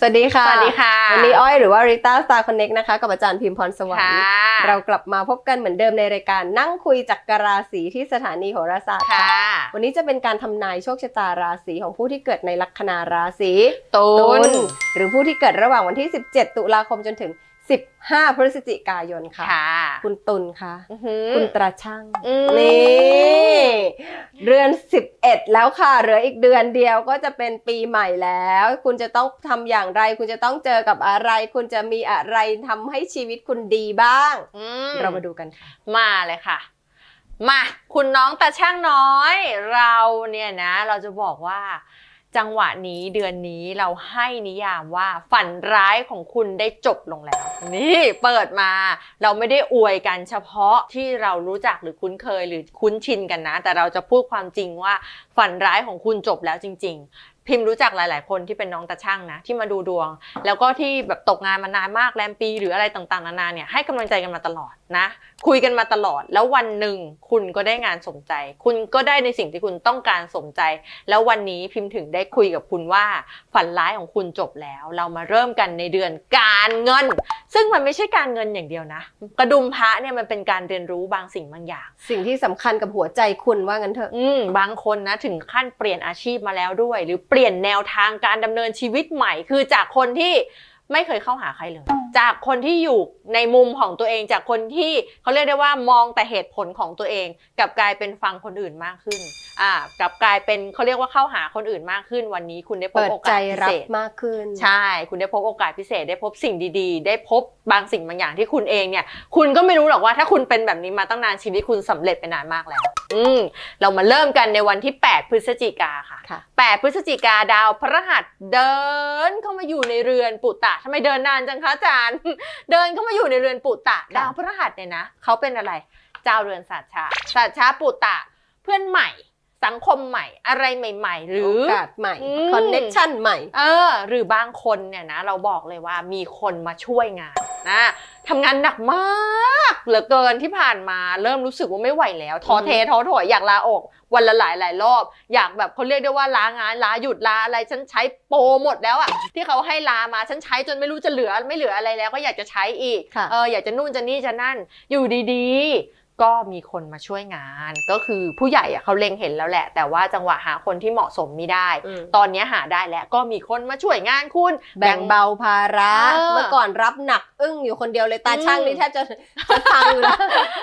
สวัสดีค่ะ สวัสดีค่ะ วันนี้อ้อยหรือว่าริต้าสตาร์คอนเน็กนะคะ กับอาจารย์พิมพรสวรรค่ะค์เรากลับมาพบกันเหมือนเดิมในรายการนั่งคุยจักรราศีที่สถานีโหราศาสตร์ค่ะค่ะวันนี้จะเป็นการทำนายโชคชะตาราศีของผู้ที่เกิดในลัคนาราศีตุตุลลหรือผู้ที่เกิดระหว่างวันที่ 17 ตุลาคมจนถึง 15 พฤศจิกายนค่ะค่ะคุณตุลค่ะอื้อหือคุณตราช่างอืมนี่เดือน 11 แล้วค่ะเหลืออีกเดือนเดียวก็จะเป็นปีใหม่แล้ว คุณจะต้องทำอย่างไร คุณจะต้องเจอกับอะไร คุณจะมีอะไรทำให้ชีวิตคุณดีบ้างอืมเรามาดูกันค่ะ มาเลยค่ะ มา คุณน้องตาช่างน้อย เราเนี่ยนะ เราจะบอกว่า จังหวะนี้เดือนนี้เราให้นิยามว่าฝันร้ายของคุณได้จบลงแล้ว นี่เปิดมาเราไม่ได้อวยกันเฉพาะที่เรารู้จักหรือคุ้นเคยหรือคุ้นชินกันนะ แต่เราจะพูดความจริงว่าฝันร้ายของคุณจบแล้วจริง ๆ พิมพ์รู้จักหลาย ๆ คนที่เป็นน้องตาช่างนะที่มาดูดวง แล้วก็ที่แบบตกงานมานานมากแรมปีหรืออะไรต่าง ๆ นานาเนี่ยให้กำลังใจกันมาตลอดนะ คุยกันมาตลอด แล้ววันหนึ่งคุณก็ได้งานสมใจ คุณก็ได้ในสิ่งที่คุณต้องการสมใจ แล้ววันนี้พิมพ์ถึงได้คุยกับคุณว่า ฝันร้ายของคุณจบแล้ว เรามาเริ่มกันในเดือนการเงิน ซึ่งมันไม่ใช่การเงินอย่างเดียวนะ กระดุมพระเนี่ยมันเป็นการเรียนรู้บางสิ่งบางอย่าง สิ่งที่สำคัญกับหัวใจคุณว่างั้นเถอะอืมบางคนนะถึงขั้นเปลี่ยนอาชีพมาแล้วด้วย หรือเปลี่ยนแนวทางการดำเนินชีวิตใหม่ คือจากคนที่ไม่เคยเข้าหาใครเลย จากคนที่อยู่ในมุมของตัวเอง จากคนที่เขาเรียกได้ว่ามองแต่เหตุผลของตัวเอง กับกลายเป็นฟังคนอื่นมากขึ้น อ่ากลับกลายเป็นเขาเรียกว่าเข้าหาคนอื่นมากขึ้นวันนี้คุณได้พบเปิดโอใจกาสพิรัเศบษมากขึ้น ใช่ คุณได้พบโอกาสพิเศษได้พบสิ่งดีๆ ได้พบบางสิ่งบางอย่างที่คุณเองเนี่ย คุณก็ไม่รู้หรอกว่าถ้าคุณเป็นแบบนี้มาตั้งนานชีวิตคุณสำเร็จไปนานมากแล้ว อืมเรามาเริ่มกันในวันที่ 8 พฤศจิกาค่ะค่ะ8พฤศจิกาดาวพฤหัสเดินเข้ามาอยู่ในเรือนปุตตะทำไมเดินนานจังคะอาจารย์ เดินเข้ามาอยู่ในเรือนปุตตะดาวพฤหัสเนี่ยนะเขาเป็นอะไร เจ้าเรือนสัตว์ชาสัตว์ชาปุตตะเพื่อนใหม่ สังคมใหม่อะไรใหม่ ๆ หรือโอกาสใหม่อืมคอนเน็ชันใหม่ เออ หรือบางคนเนี่ยนะ เราบอกเลยว่ามีคนมาช่วยงานนะทำงานหนักมากเหลือเกินที่ผ่านมาเริ่มรู้สึกว่าไม่ไหวแล้วท้อเทท้อถอยอยากลาออก วันละหลายหลายรอบ อยากแบบเขาเรียกได้ว่าลางานลาหยุดลาอะไรฉันใช้โปรหมดแล้วอะที่เขาให้ลามาฉันใช้จนไม่รู้จะเหลือไม่เหลืออะไรแล้วก็อยากจะใช้อีกค่ะเอออยากจะนู่นจะนี่จะนั่น อยู่ดีๆ ก็มีคนมาช่วยงาน ก็คือผู้ใหญ่อะเขาเล็งเห็นแล้วแหละ แต่ว่าจังหวะหาคนที่เหมาะสมไม่ได้ อืม ตอนนี้หาได้แล้วก็มีคนมาช่วยงานคุณ แบ่งเบาภาระ เออเมื่อก่อนรับหนักอึ้งอยู่คนเดียวเลยตาช่างอืม นี่แทบจะจะพังอยู่แล้ว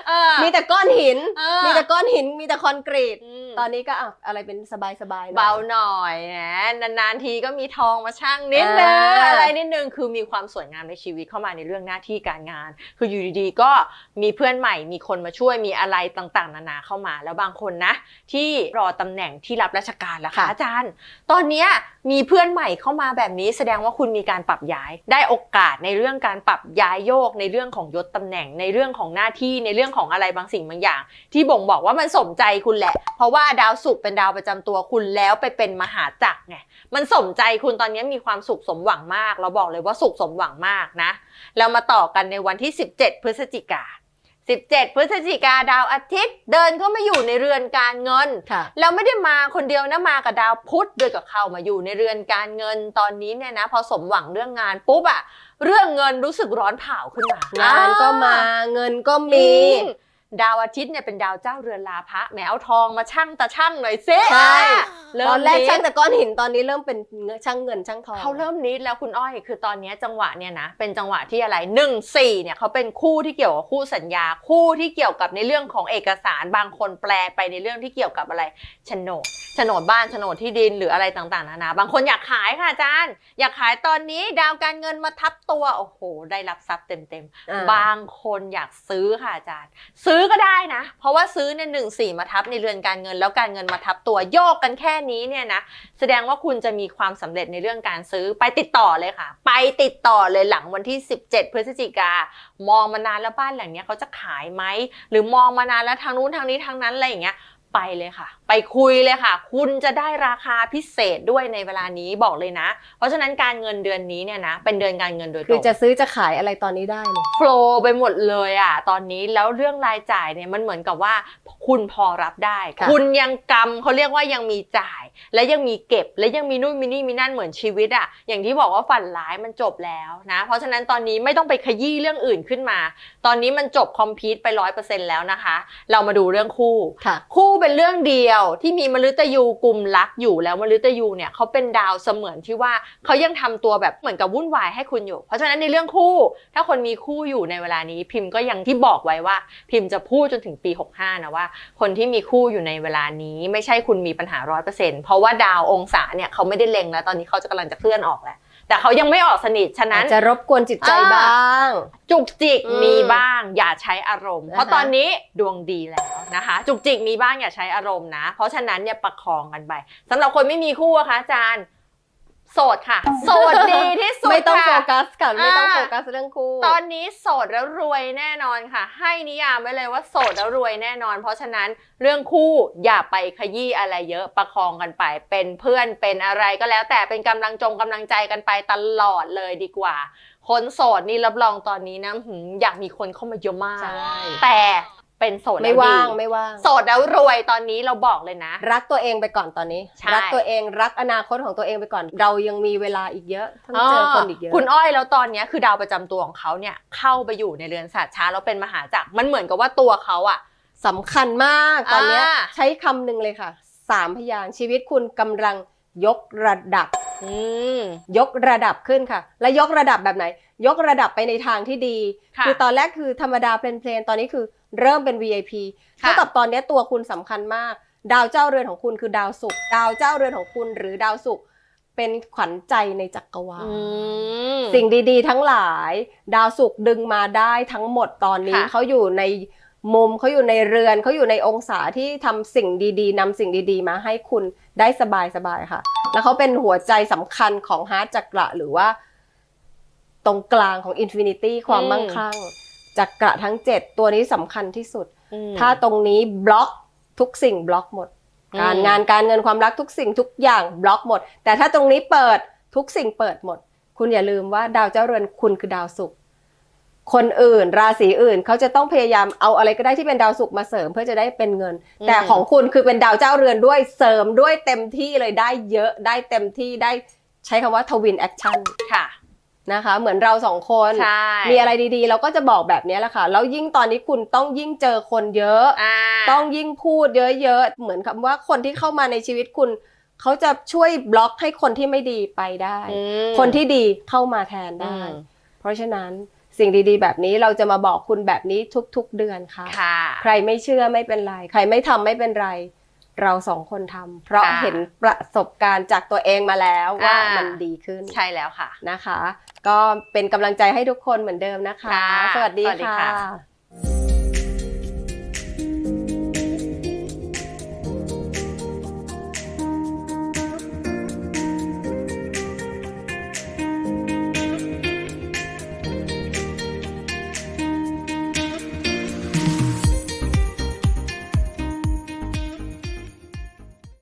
เออมีแต่ก้อนหิน เออมีแต่ก้อนหินมีแต่คอนกรีต อืม ตอนนี้ก็อะอะไรเป็นสบายสบายๆหน่อย เบาหน่อยนะนานๆทีก็มีทองมาช่างนิดนึงอ่าอะไรนิดนึงคือมีความสวยงามในชีวิตเข้ามาในเรื่องหน้าที่การงาน คืออยู่ดีๆก็มีเพื่อนใหม่มีคนมาช่วยมีอะไรต่างๆ นานาเข้ามา แล้วบางคนนะ ที่รอตำแหน่งที่รับราชการแล้วค่ะอาจารย์ ตอนเนี้ยมีเพื่อนใหม่เข้ามาแบบนี้ แสดงว่าคุณมีการปรับย้าย ได้โอกาสในเรื่องการปรับย้ายโยก ในเรื่องของยศตำแหน่ง ในเรื่องของหน้าที่ในเรื่องของอะไรบางสิ่งบางอย่าง ที่บ่งบอกว่ามันสมใจคุณแหละ เพราะว่าดาวศุกร์เป็นดาวประจำตัวคุณแล้วไปเป็นมหาจักรไงมันสมใจคุณตอนนี้มีความสุขสมหวังมาก เราบอกเลยว่าสุขสมหวังมากนะ เรามาต่อกันในวันที่ 17 พฤศจิกา 17 พฤศจิกาดาวอาทิตย์ เดินเข้ามาอยู่ในเรือนการเงินค่ะเราไม่ได้มาคนเดียวนะมากับดาวพุธด้วยกับเข้ามาอยู่ในเรือนการเงินตอนนี้เนี่ยนะ พอสมหวังเรื่องงานปุ๊บอะเรื่องเงินรู้สึกร้อนเผาขึ้นมางานก็มาเงินก็มีอื ดาวอาทิตย์เนี่ยเป็นดาวเจ้าเรือนลาภะแหมเอาทองมาชั่งตาช่างหน่อยซิใช่เริ่มตอนแรกนิดช่างแต่ก้อนหินตอนนี้เริ่มเป็นช่างเงินช่างทองเขาเริ่มนิดแล้วคุณอ้อยคือตอนนี้จังหวะเนี่ยนะเป็นจังหวะที่อะไรหนึ่งสี่เนี่ยเขาเป็นคู่ที่เกี่ยวกับคู่สัญญาคู่ที่เกี่ยวกับในเรื่องของเอกสารบางคนแปลไปในเรื่องที่เกี่ยวกับอะไรโฉนด โฉนดบ้านโฉนดที่ดินหรืออะไรต่างๆนานาบางคนอยากขายค่ะอาจารย์ อยากขายตอนนี้ดาวการเงินมาทับตัวโอ้โห ได้รับทรัพย์เต็มๆอ่าบางคนอยากซื้อค่ะอาจารย์ ซื้อก็ได้นะ เพราะว่าซื้อเนี่ยหนึ่งสี่มาทับในเรือนการเงิน แล้วการเงินมาทับตัวโยกกันแค่นี้เนี่ยนะแสดงว่าคุณจะมีความสำเร็จในเรื่องการซื้อไปติดต่อเลยค่ะ ไปติดต่อเลยหลังวันที่ 17 พฤศจิกามองมานานแล้วบ้านหลังเนี้ยเขาจะขายไหมหรือมองมานานแล้วทางนู้นทางนี้ทางนั้นอะไรอย่างเงี้ย ไปเลยค่ะ ไปคุยเลยค่ะ คุณจะได้ราคาพิเศษด้วยในเวลานี้บอกเลยนะ เพราะฉะนั้นการเงินเดือนนี้เนี่ยนะ เป็นเดือนการเงินโดยตคืรองจะซื้อจะขายอะไรตอนนี้ได้เลยโฟลว์ไปหมดเลยอะตอนนี้แล้วเรื่องรายจ่ายเนี่ยมันเหมือนกับว่าคุณพอรับได้ค่ะคุณยังกำเขาเรียกว่ายังมีจ่าย และยังมีเก็บ และยังมีนู่นมีนี่มีนั่นเหมือนชีวิตอะอย่างที่บอกว่าฝันร้ายมันจบแล้วนะ เพราะฉะนั้นตอนนี้ไม่ต้องไปขยี้เรื่องอื่นขึ้นมา ตอนนี้มันจบคอมพิวต์ไปร้อยเปอร์เซ็นต์แล้วนะคะ เรามาดูเรื่องคู่ค่ะคู่เป็นเรื่องเดียวที่มีมฤตยูกลุ่มรักอยู่แล้วมฤตยูเนี่ยเขาเป็นดาวเสมือนที่ว่าเขายังทำตัวแบบเหมือนกับวุ่นวายให้คุณอยู่ เพราะฉะนั้นในเรื่องคู่ ถ้าคนมีคู่อยู่ในเวลานี้พิมพ์ก็ยังที่บอกไว้ว่า พิมพ์จะพูดจนถึงปี 65นะว่า คนที่มีคู่อยู่ในเวลานี้ไม่ใช่คุณมีปัญหาร้อยเปอร์เซ็นต์เพราะว่าดาวองศาเนี่ยเขาไม่ได้เล็งแล้วตอนนี้เขาจะกำลังจะเคลื่อนออกแล้ว แต่เขายังไม่ออกสนิทฉะนั้อานจจะรบกวนจิตใจอ่าบ้าง จุกจิกอืมมีบ้าง อย่าใช้อารมณ์ เพราะนะคะตอนนี้ดวงดีแล้วนะคะ จุกจิกมีบ้างอย่าใช้อารมณ์นะ เพราะฉะนั้นเนี่ยประคองกันไปสำหรับคนไม่มีคู่อะคะอาจารย์ โสดค่ะ โสดดีที่สุดไม่ต้องโฟค่ะ กัสกันไม่ต้องอ่า โฟกัสเรื่องคู่ ตอนนี้โสดแล้วรวยแน่นอนค่ะ ให้นิยามไว้เลยว่าโสดแล้วรวยแน่นอน เพราะฉะนั้นเรื่องคู่อย่าไปขยี้อะไรเยอะประคองกันไป เป็นเพื่อนเป็นอะไรก็แล้วแต่เป็นกำลังจงกำลังใจกันไปตลอดเลยดีกว่า คนโสดนี่รับรองตอนนี้นะหืมอยากมีคนเข้ามาเยอะมาก ใช่ แต่ เป็นโสดไม่แล้วดีว่างไม่ว่างโสดแล้วรวยตอนนี้เราบอกเลยนะ รักตัวเองไปก่อนตอนนี้ใช่รักตัวเองรักอนาคตของตัวเองไปก่อน เรายังมีเวลาอีกเยอะต้องเจอคนอีกเยอะคุณอ้อยแล้วตอนเนี้ยคือดาวประจำตัวของเขาเนี่ยเข้าไปอยู่ในเรือนสัตว์ช้าแล้วเป็นมหาจักรมันเหมือนกับว่าตัวเขาอะสำคัญมากตอนเนี้ยอ่าใช้คำหนึ่งเลยค่ะสามพยางค์ชีวิตคุณกำลังยกระดับอืมยกระดับขึ้นค่ะ และยกระดับแบบไหน ยกระดับไปในทางที่ดีค่ะอตอนแรกคือธรรมดาเพลนๆตอนนี้คือ เริ่มเป็น VIP ค่ะเท่ากับตอนนี้ตัวคุณสำคัญมาก ดาวเจ้าเรือนของคุณคือดาวศุกร์ดาวเจ้าเรือนของคุณหรือดาวศุกร์เป็นขวัญใจในจักรวาลอืมสิ่งดีๆ ทั้งหลาย ดาวศุกร์ดึงมาได้ทั้งหมดตอนนี้ค่ะเขาอยู่ในมุมเขาอยู่ในเรือนเขาอยู่ในองศาที่ทำสิ่งดีๆนำสิ่งดีๆ มาให้คุณได้สบายๆค่ะ แล้วเขาเป็นหัวใจสำคัญของฮาร์ดจักระหรือว่า ตรงกลางของอินฟินิตี้ความอืม มั่งคั่ง จักระทั้ง7ตัวนี้สำคัญที่สุดอืมถ้าตรงนี้บล็อกทุกสิ่งบล็อกหมดอืมการงานการเงินความรักทุกสิ่งทุกอย่างบล็อกหมด แต่ถ้าตรงนี้เปิดทุกสิ่งเปิดหมด คุณอย่าลืมว่าดาวเจ้าเรือนคุณคือดาวศุกร์คนอื่นราศีอื่นเขาจะต้องพยายามเอาอะไรก็ได้ที่เป็นดาวศุกร์มาเสริมเพื่อจะได้เป็นเงินอืมแต่ของคุณคือเป็นดาวเจ้าเรือนด้วยเสริมด้วยเต็มที่เลยได้เยอะได้เต็มที่ได้ใช้คำว่าทวินแอคชั่นค่ะ นะคะ เหมือนเราสองคน ใช่ มีอะไรดีๆ เราก็จะบอกแบบนี้แหละค่ะ แล้วยิ่งตอนนี้คุณต้องยิ่งเจอคนเยอะอ่าต้องยิ่งพูดเยอะๆ เหมือนคำว่าคนที่เข้ามาในชีวิตคุณเขาจะช่วยบล็อกให้คนที่ไม่ดีไปได้อืมคนที่ดีเข้ามาแทนได้อืมเพราะฉะนั้นสิ่งดีๆ แบบนี้เราจะมาบอกคุณแบบนี้ทุกๆเดือนค่ะค่ะใครไม่เชื่อไม่เป็นไร ใครไม่ทำไม่เป็นไร เราสองคนทำเพราะค่ะเห็นประสบการณ์จากตัวเองมาแล้วว่าอ่ามัมันดีขึ้นใช่แล้วค่ะนะคะ ก็เป็นกำลังใจให้ทุกคนเหมือนเดิมนะคะค่ะสวัสดีสวัสดีค่ะค่ะ